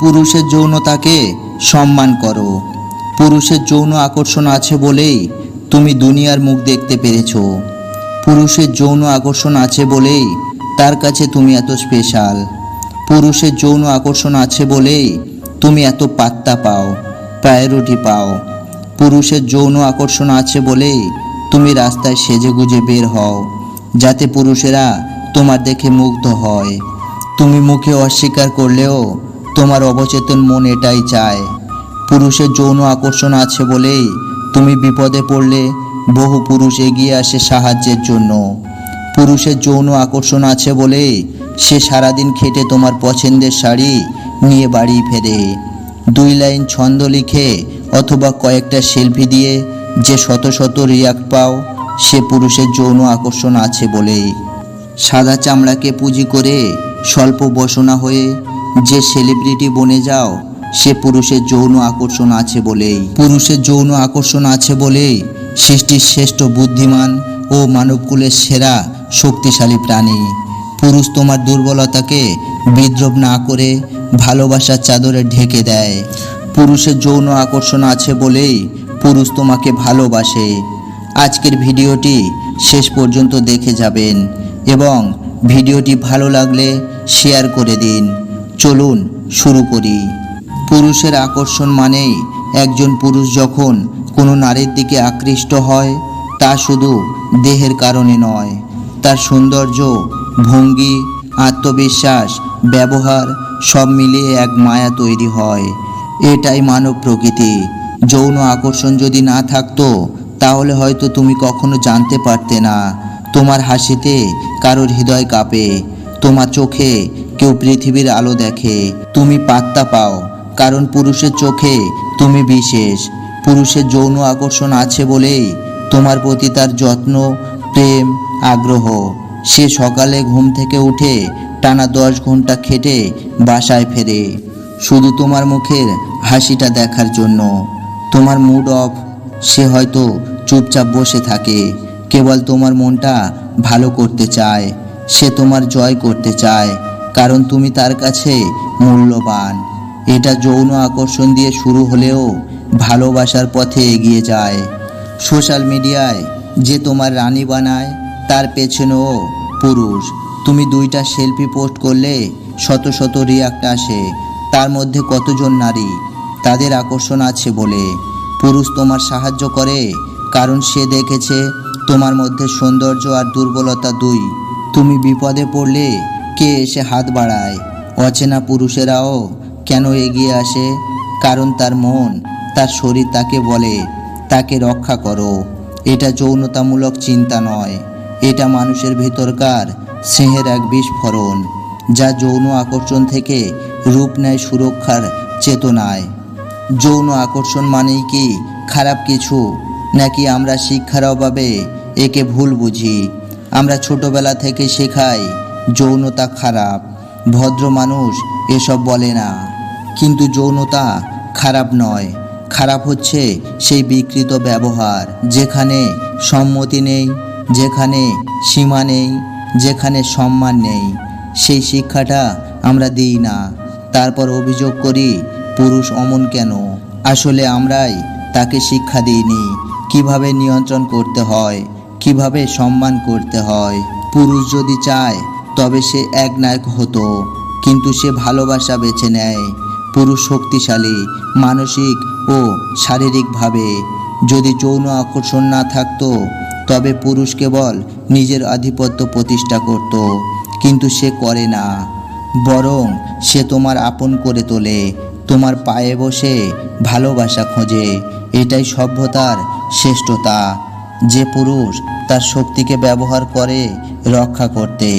পুরুষের যৌনতাকে সম্মান করো। পুরুষের যৌন আকর্ষণ আছে বলেই তুমি দুনিয়ার মুখ দেখতে পেরেছ। পুরুষের যৌন আকর্ষণ আছে বলেই তার কাছে তুমি এত স্পেশাল পুরুষের যৌন আকর্ষণ আছে বলেই তুমি এত পাত্তা পাও প্রায়োরিটি পাও। পুরুষের যৌন আকর্ষণ আছে বলেই তুমি রাস্তায় সেজে গুজে বের হও, যাতে পুরুষেরা তোমার দেখে মুগ্ধ হয়। তুমি মুখে অস্বীকার করলেও তোমার অবচেতন মন এটাই চায়। পুরুষের যৌন আকর্ষণ আছে বলেই তুমি বিপদে পড়লে বহু পুরুষ এগিয়ে আসে সাহায্যের জন্য। পুরুষের যৌন আকর্ষণ আছে বলেই সে সারাদিন খেটে তোমার পছন্দের শাড়ি নিয়ে বাড়ি ফেরে। দুই লাইন ছন্দ লিখে অথবা কয়েকটা সেলফি দিয়ে যে শত শত রিয়াক্ট পাও, সে পুরুষের যৌন আকর্ষণ আছে বলেই। সাদা চামড়াকে পুঁজি করে স্বল্প বসনা হয়ে যে সেলিব্রিটি বনে যাও, সে পুরুষের যৌন আকর্ষণ আছে বলেই। পুরুষের যৌন আকর্ষণ আছে বলেই সৃষ্টির শ্রেষ্ঠ বুদ্ধিমান ও মানবকুলের সেরা শক্তিশালী প্রাণী। পুরুষ তোমার দুর্বলতাকে বিদ্রোপ না করে ভালোবাসার চাদরে ঢেকে দেয়। পুরুষের যৌন আকর্ষণ আছে বলেই পুরুষ তোমাকে ভালোবাসে। আজকের ভিডিওটি শেষ পর্যন্ত দেখে যাবেন এবং ভিডিওটি ভালো লাগলে শেয়ার করে দিন। চলুন, শুরু করি। পুরুষের আকর্ষণ মানেই একজন পুরুষ যখন কোনো নারীর দিকে আকৃষ্ট হয়, তা শুধু দেহের কারণে নয়। তার সৌন্দর্য, ভঙ্গি, আত্মবিশ্বাস, ব্যবহার সব মিলিয়ে এক মায়া তৈরি হয়। এটাই মানব প্রকৃতি। যৌন আকর্ষণ যদি না থাকতো, তাহলে হয়তো তুমি কখনো জানতে পারতে না। তোমার হাসিতে কারোর হৃদয় কাঁপে, তোমার চোখে কেউ পৃথিবীর আলো দেখে, তুমি পাত্তা পাও, কারণ পুরুষের চোখে তুমি বিশেষ। পুরুষের যৌন আকর্ষণ আছে বলেই তোমার প্রতি তার যত্ন, প্রেম, আগ্রহ। সে সকালে ঘুম থেকে উঠে টানা দশ ঘণ্টা খেটে বাসায় ফেরে। শুধু তোমার মুখের হাসিটা দেখার জন্য। তোমার মুড অফ সে হয়তো চুপচাপ বসে থাকে। কেবল তোমার মনটা ভালো করতে চায়, সে তোমার জয় করতে চায়। কারণ তুমি তার কাছে মূল্যবান। এটা যৌন আকর্ষণ দিয়ে শুরু হলেও ভালোবাসার পথে এগিয়ে যায়। সোশ্যাল মিডিয়ায় যে তোমার রানী বানায়, তার পেছনেও পুরুষ। তুমি দুইটা সেলফি পোস্ট করলে শত শত রিয়াক্ট আসে। তার মধ্যে কতজন নারী? তাদের আকর্ষণ আছে বলে। পুরুষ তোমার সাহায্য করে, কারণ সে দেখেছে তোমার মধ্যে সৌন্দর্য আর দুর্বলতা দুই। তুমি বিপদে পড়লে কে এসে হাত বাড়ায়? অচেনা পুরুষেরাও কেন এগিয়ে আসে? কারণ তার মন, তার শরীর তাকে বলে, তাকে রক্ষা করো। এটা যৌনতামূলক চিন্তা নয়। এটা মানুষের ভেতরকার স্নেহের এক বিস্ফোরণ, যা যৌন আকর্ষণ থেকে রূপ নেয় সুরক্ষার চেতনায়। যৌন আকর্ষণ মানেই কি খারাপ কিছু? নাকি আমরা শিক্ষার অভাবে একে ভুল বুঝি? আমরা ছোটবেলা থেকে শেখাই যৌনতা খারাপ। ভদ্র মানুষ এসব বলে না। কিন্তু যৌনতা খারাপ নয়। খারাপ হচ্ছে সেই বিকৃত ব্যবহার, যেখানে সম্মতি নেই, যেখানে সীমা নেই, যেখানে সম্মান নেই। সেই শিক্ষাটা আমরা দিই না। তারপর অভিযোগ করি, পুরুষ অমন কেন? আসলে আমরাই তাকে শিক্ষা দিইনি। কীভাবে নিয়ন্ত্রণ করতে হয়? কীভাবে সম্মান করতে হয়? পুরুষ যদি চায় তবে সে এক নায়ক হতো, কিন্তু সে ভালোবাসা বেছে নেয়। পুরুষ শক্তিশালী, মানসিক ও শারীরিকভাবে। যদি যৌন আকর্ষণ না থাকতো, তবে পুরুষ কেবল নিজের আধিপত্য প্রতিষ্ঠা করত, কিন্তু সে করে না। বরং সে তোমার আপন করে তোলে, তোমার পায়ে বসে ভালোবাসা খোঁজে। এটাই সভ্যতার শ্রেষ্ঠতা, যে পুরুষ তার শক্তিকে ব্যবহার করে রক্ষা করতে।